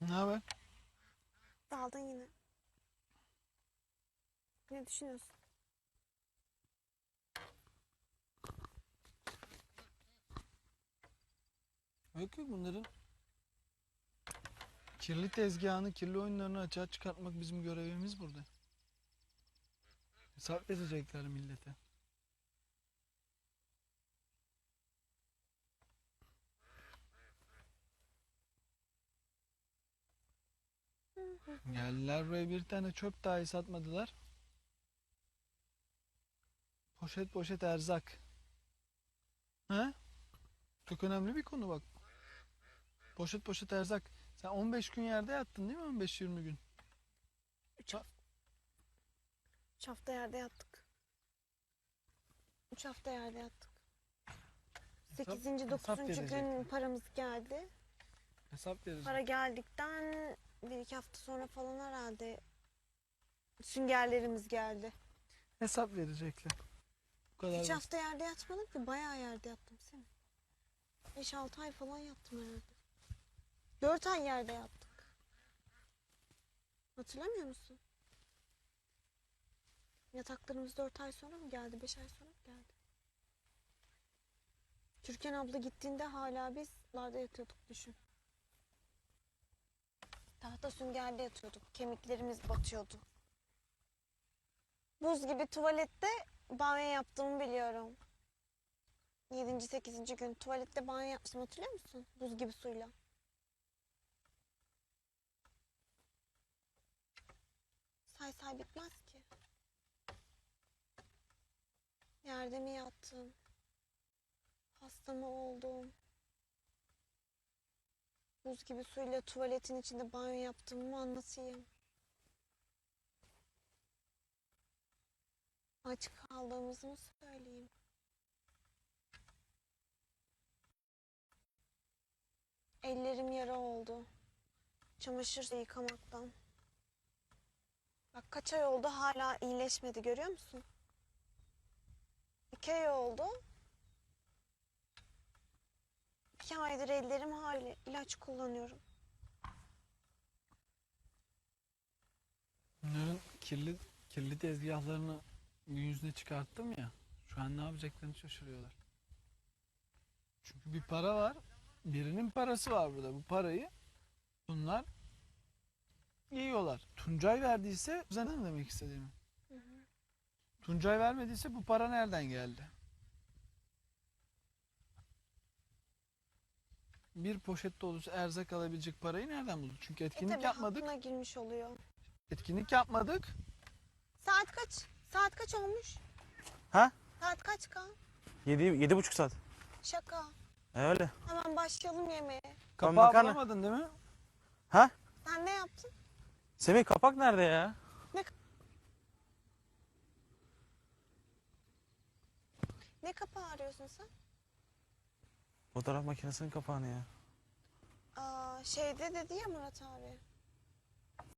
Ne haber? Daldın yine. Ne düşünüyorsun? Yok yok bunların kirli tezgahını, kirli oyunlarını açığa çıkartmak bizim görevimiz burada. Hesap verecekler millete. Geldiler buraya bir tane çöp dahi satmadılar. Poşet poşet erzak. He? Çok önemli bir konu bak. Poşet poşet erzak. Sen 15 gün yerde yattın değil mi? 15-20 gün. Üç, hafta. Üç hafta yerde yattık. Üç hafta yerde yattık. Sekizinci, hesap dokuzuncu gün verecekler. paramız geldi. Hesap veririz. Para geldikten bir iki hafta sonra falan herhalde süngerlerimiz geldi. Hesap verecekler. Bu kadar Üç basit. hafta yerde yatmadım ki bayağı yerde yattım sen. Beş altı ay falan yattım herhalde. Dört ay yerde yattık. Hatırlamıyor musun? Yataklarımız dört ay sonra mı geldi? Beş ay sonra mı geldi? Türkan abla gittiğinde hala biz larda yatıyorduk düşün. Tahta süngerde yatıyorduk. Kemiklerimiz batıyordu. Buz gibi tuvalette banyo yaptığımı biliyorum. 7. 8. gün tuvalette banyo yapmıştım hatırlıyor musun? Buz gibi suyla. Say say bitmez ki. Yerde mi yattım? Hasta mı oldum? Buz gibi suyla tuvaletin içinde banyo yaptığımı mı anlatayım? Aç kaldığımızı mı söyleyeyim? Ellerim yara oldu. Çamaşır yıkamaktan. Bak kaç ay oldu hala iyileşmedi görüyor musun? İki ay oldu. İki aydır ellerim hala ilaç kullanıyorum. Bunların kirli kirli tezgahlarını gün yüzüne çıkarttım ya. Şu an ne yapacaklarını şaşırıyorlar. Çünkü bir para var. Birinin parası var burada. Bu parayı bunlar yiyorlar. Tuncay verdiyse zaten demek istediğimi. Tuncay vermediyse bu para nereden geldi? Bir poşet dolusu erzak alabilecek parayı nereden buldu? Çünkü E etkinlik tabii yapmadık. hakkına girmiş oluyor. Etkinlik yapmadık. Saat kaç? Saat kaç olmuş? Ha? Saat kaç kan? Yedi, yedi buçuk saat. Şaka. E öyle. Hemen başlayalım yemeğe. Kapağı makarna- bulamadın değil mi? Ha? Sen ne yaptın? Semih kapak nerede ya? Ne kapağı arıyorsun sen? Fotoğraf makinesinin kapağını ya. Aa, şeyde dedi ya Murat abi.